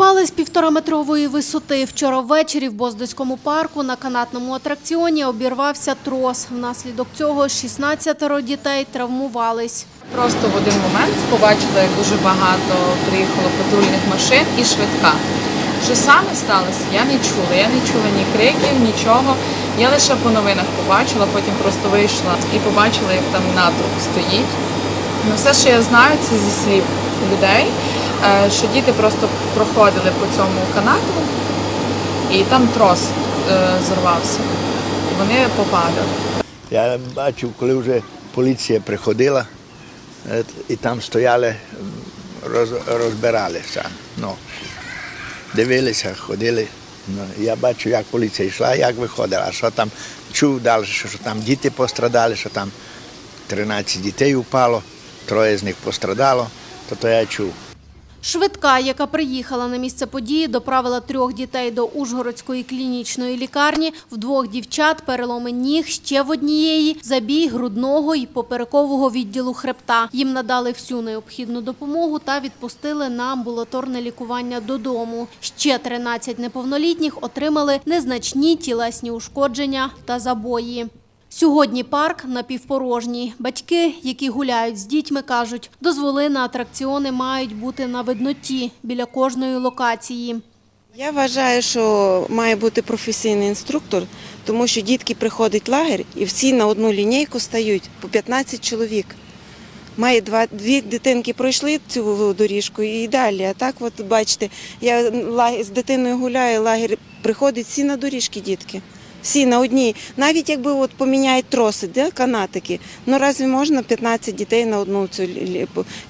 Впали з півтораметрової висоти. Вчора ввечері в Боздоському парку на канатному атракціоні обірвався трос. Внаслідок цього 16 дітей травмувались. Просто в один момент побачила, як дуже багато приїхало патрульних машин і швидка. Що саме сталося, я не чула. Я не чула ні криків, нічого. Я лише по новинах побачила, потім просто вийшла і побачила, як там натовп стоїть. Ну, все, що я знаю, це зі слів людей, що діти просто проходили по цьому канату, і там трос е, зорвався. Вони попадали. Я бачив, коли вже поліція приходила, е, і там стояли, роз, розбиралися. Ну, дивилися, ходили. Ну, я бачу, як поліція йшла, як виходила. А що там чув далі, що, що там діти пострадали, що там 13 дітей упало, троє з них пострадало, то то я чув. Швидка, яка приїхала на місце події, доправила трьох дітей до Ужгородської клінічної лікарні. В двох дівчат переломи ніг, ще в однієї забій грудного і поперекового відділу хребта. Їм надали всю необхідну допомогу та відпустили на амбулаторне лікування додому. Ще 13 неповнолітніх отримали незначні тілесні ушкодження та забої. Сьогодні парк напівпорожній. Батьки, які гуляють з дітьми, кажуть, дозволи на атракціони мають бути на видноті біля кожної локації. Я вважаю, що має бути професійний інструктор, тому що дітки приходять лагерь і всі на одну лінійку стають по 15 чоловік. Має два дві дитинки пройшли цю доріжку і далі. А так, от бачите, я з дитиною гуляю, лагер приходять всі на доріжки дітки. Всі на одній. Навіть якби от поміняють троси, де канатики, ну разве можна 15 дітей на одну цю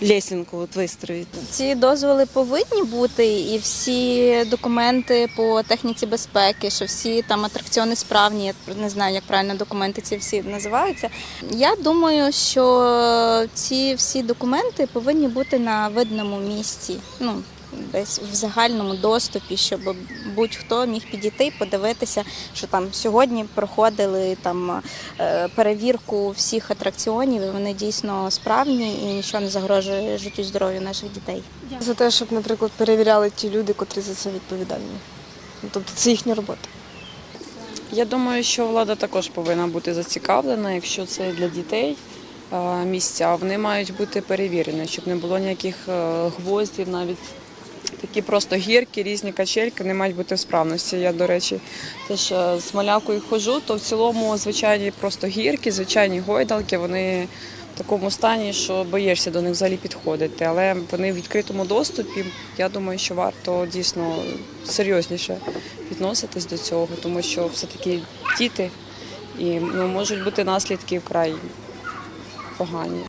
лесінку от вистроїти? Ці дозволи повинні бути, і всі документи по техніці безпеки, що всі там атракціони справні. Я не знаю, як правильно документи ці всі називаються. Я думаю, що ці всі документи повинні бути на видному місці. Ну десь в загальному доступі, щоб будь-хто міг підійти і подивитися, що там сьогодні проходили там е, перевірку всіх атракціонів. і Вони дійсно справні і нічого не загрожує життю здоров'ю наших дітей. За те, щоб, наприклад, перевіряли ті люди, котрі за це відповідальні. Ну, Тобто це їхня робота. Я думаю, що влада також повинна бути зацікавлена, якщо це для дітей е, місця, вони мають бути перевірені, щоб не було ніяких е, гвоздів, навіть такі просто гірки, різні качельки, вони мають бути в справності. Я, до речі, теж е, з малякою ходжу, то в цілому звичайні просто гірки, звичайні гойдалки, вони в такому стані, що боїшся до них взагалі підходити. Але вони в відкритому доступі. Я думаю, що варто дійсно серйозніше відноситись до цього, тому що все-таки діти і ну, можуть бути наслідки вкрай погані.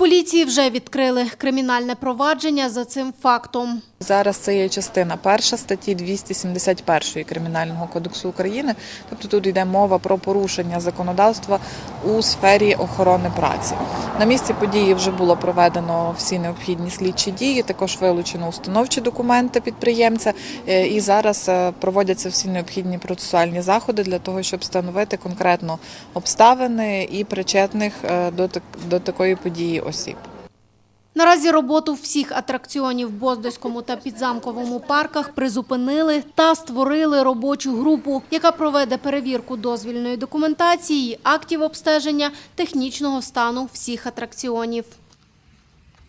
Поліції вже відкрили кримінальне провадження за цим фактом. Зараз це є частина перша статті 271 Кримінального кодексу України. Тобто тут йде мова про порушення законодавства у сфері охорони праці. На місці події вже було проведено всі необхідні слідчі дії. Також вилучено установчі документи підприємця. е, І зараз е, проводяться всі необхідні процесуальні заходи для того, щоб встановити конкретно обставини і причетних е, до так- до такої події осіб. Наразі роботу всіх атракціонів в Боздоському та Підзамковому парках призупинили та створили робочу групу, яка проведе перевірку дозвільної документації, актів обстеження технічного стану всіх атракціонів.